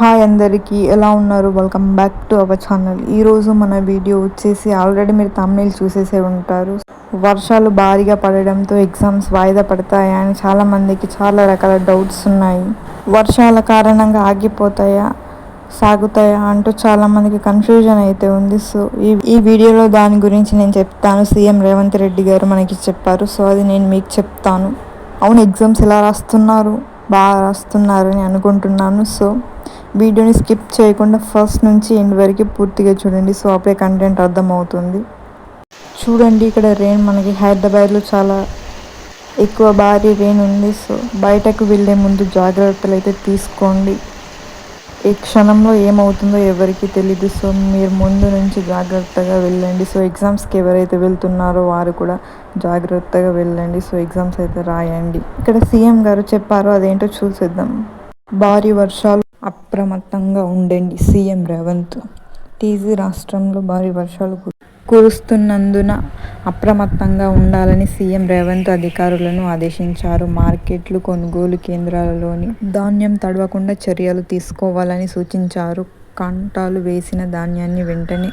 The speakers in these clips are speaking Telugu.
హాయ్ అందరికీ ఎలా ఉన్నారు? Welcome back to our channel ఈరోజు మన వీడియో వచ్చేసి ఆల్రెడీ మీరు తమిళ చూసేసే ఉంటారు. వర్షాలు భారీగా పడడంతో ఎగ్జామ్స్ వాయిదా పడతాయా అని చాలా మందికి చాలా రకాల డౌట్స్ ఉన్నాయి. వర్షాల కారణంగా ఆగిపోతాయా సాగుతాయా అంటూ చాలామందికి కన్ఫ్యూజన్ అయితే ఉంది. సో ఈ ఈ వీడియోలో దాని గురించి నేను చెప్తాను. సీఎం రేవంత్ రెడ్డి గారు మనకి చెప్పారు. సో అది నేను మీకు చెప్తాను. అవును ఎగ్జామ్స్ ఎలా రాస్తున్నారు? బాగా రాస్తున్నారని అనుకుంటున్నాను. సో వీడియోని స్కిప్ చేయకుండా ఫస్ట్ నుంచి ఎండ్ వరకు పూర్తిగా చూడండి. సో అప్పుడే కంటెంట్ అర్థమవుతుంది. చూడండి ఇక్కడ రెయిన్ మనకి హైదరాబాద్లో చాలా ఎక్కువ భారీ రెయిన్ ఉంది. సో బయటకు వెళ్ళే ముందు జాగ్రత్తలు అయితే తీసుకోండి. ఏ క్షణంలో ఏమవుతుందో ఎవరికి తెలీదు. సో మీరు ముందు నుంచి జాగ్రత్తగా వెళ్ళండి. సో ఎగ్జామ్స్కి ఎవరైతే వెళ్తున్నారో వారు కూడా జాగ్రత్తగా వెళ్ళండి. సో ఎగ్జామ్స్ అయితే రాయండి. ఇక్కడ సీఎం గారు చెప్పారో అదేంటో చూసేద్దాం. భారీ వర్షాలు అప్రమత్తంగా ఉండండి. సీఎం రేవంత్. టీజీ రాష్ట్రంలో భారీ వర్షాలు కు- కురుస్తున్నందున అప్రమత్తంగా ఉండాలని సీఎం రేవంత్ అధికారులను ఆదేశించారు. మార్కెట్లు కొనుగోలు కేంద్రాలలోని ధాన్యం తడవకుండా చర్యలు తీసుకోవాలని సూచించారు. కంటాలు వేసిన ధాన్యాన్ని వెంటనే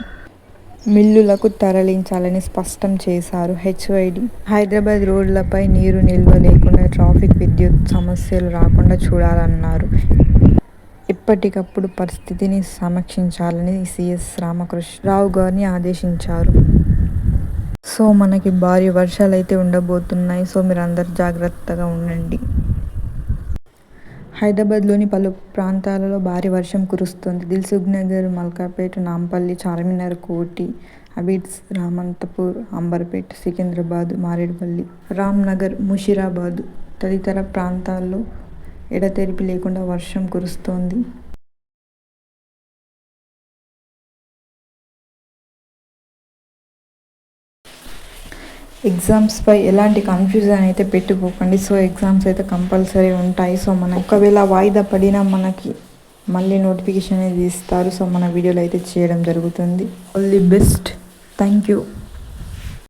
మిల్లులకు తరలించాలని స్పష్టం చేశారు. హెచ్వైడి హైదరాబాద్ రోడ్లపై నీరు నిల్వ లేకుండా ట్రాఫిక్ విద్యుత్ సమస్యలు రాకుండా చూడాలన్నారు. ఎప్పటికప్పుడు పరిస్థితిని సమీక్షించాలని సిఎస్ రామకృష్ణరావు గారిని ఆదేశించారు. సో మనకి భారీ వర్షాలు అయితే ఉండబోతున్నాయి. సో మీరు అందరు జాగ్రత్తగా ఉండండి. హైదరాబాద్లోని పలు ప్రాంతాలలో భారీ వర్షం కురుస్తుంది. దిల్సుఖ్ నగర్ మల్కాపేట్ నాంపల్లి చార్మినార్ కోటి అబిడ్స్ రామంతపూర్ అంబర్పేట్ సికింద్రాబాద్ మారేడుపల్లి రామ్నగర్ ముషిరాబాద్ తదితర ప్రాంతాల్లో ఎడతెరిపి లేకుండా వర్షం కురుస్తోంది. ఎగ్జామ్స్పై ఎలాంటి కన్ఫ్యూజన్ అయితే పెట్టుకోకండి. సో ఎగ్జామ్స్ అయితే కంపల్సరీ ఉంటాయి. సో మన ఒకవేళ వాయిదా పడినా మనకి మళ్ళీ నోటిఫికేషన్ అనేది ఇస్తారు. సో మన వీడియోలో అయితే చేయడం జరుగుతుంది. All the best thank you